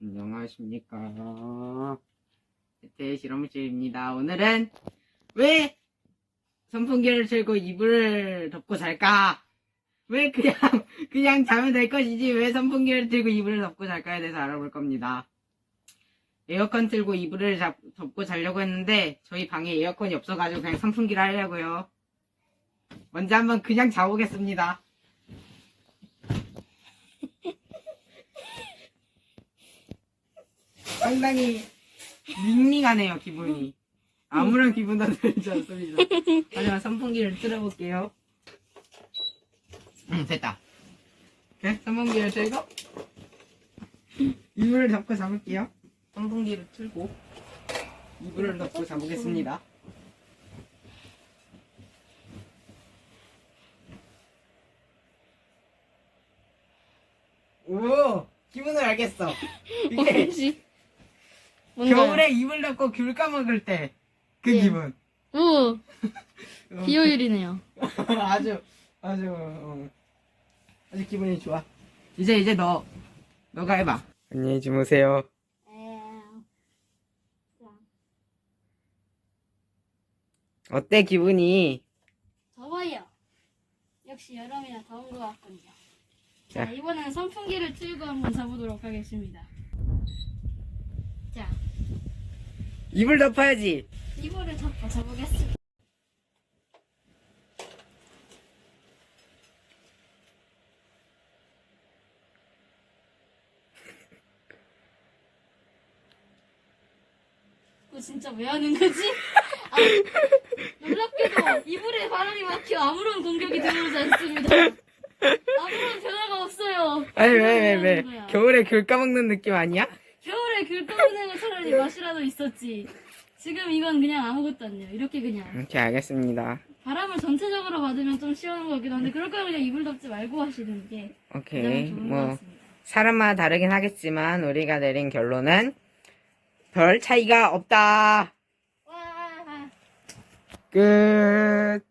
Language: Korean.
안녕하십니까. 대 실험실입니다. 오늘은 왜 선풍기를 틀고 이불을 덮고 잘까? 왜 그냥, 그냥 자면 될 것이지 왜 선풍기를 틀고 이불을 덮고 잘까에 대해서 알아볼 겁니다. 에어컨 틀고 이불을 잡- 덮고 자려고 했는데 저희 방에 에어컨이 없어가지고 그냥 선풍기를 하려고요. 먼저 한번 그냥 자보겠습니다. 상당히 밍밍하네요 기분이. 아무런 기분도 들지 않습니다. 하지만 선풍기를 틀어볼게요. 응 됐다. 네, 선풍기를 틀고 이불을 덮고 잡을게요. 선풍기를 틀고 이불을 덮고 잡보겠습니다. 오 기분을 알겠어. 이게? 겨울에 이불 덮고 귤 까먹을 때 그 예. 기분 오 비효율이네요. 아주 아주 어, 아주 기분이 좋아. 이제 이제 너 너가 해봐. 안녕히 주무세요. 어때 기분이? 더워요. 역시 여름이라 더운 것 같군요. 자. 자 이번엔 선풍기를 틀고 한번 자보도록 하겠습니다. 자 이불 덮어야지. 이불을 덮고 자보겠습니다. 이거 진짜 왜 하는 거지? 아, 놀랍게도 이불에 바람이 막혀 아무런 공격이 들어오지 않습니다. 아무런 변화가 없어요. 아니 왜 왜 왜? 하는 거야? 겨울에 귤 까먹는 느낌 아니야? 겨울에 귤 떠먹는 거 차라리 맛이라도 있었지. 지금 이건 그냥 아무것도 아니에요. 이렇게 그냥 오케이 알겠습니다. 바람을 전체적으로 받으면 좀 시원한 것 같기도 한데 그럴 거면 그냥 이불 덮지 말고 하시는 게 가장 오케이 좋은 것 뭐 같습니다. 사람마다 다르긴 하겠지만 우리가 내린 결론은 별 차이가 없다. 와. 끝.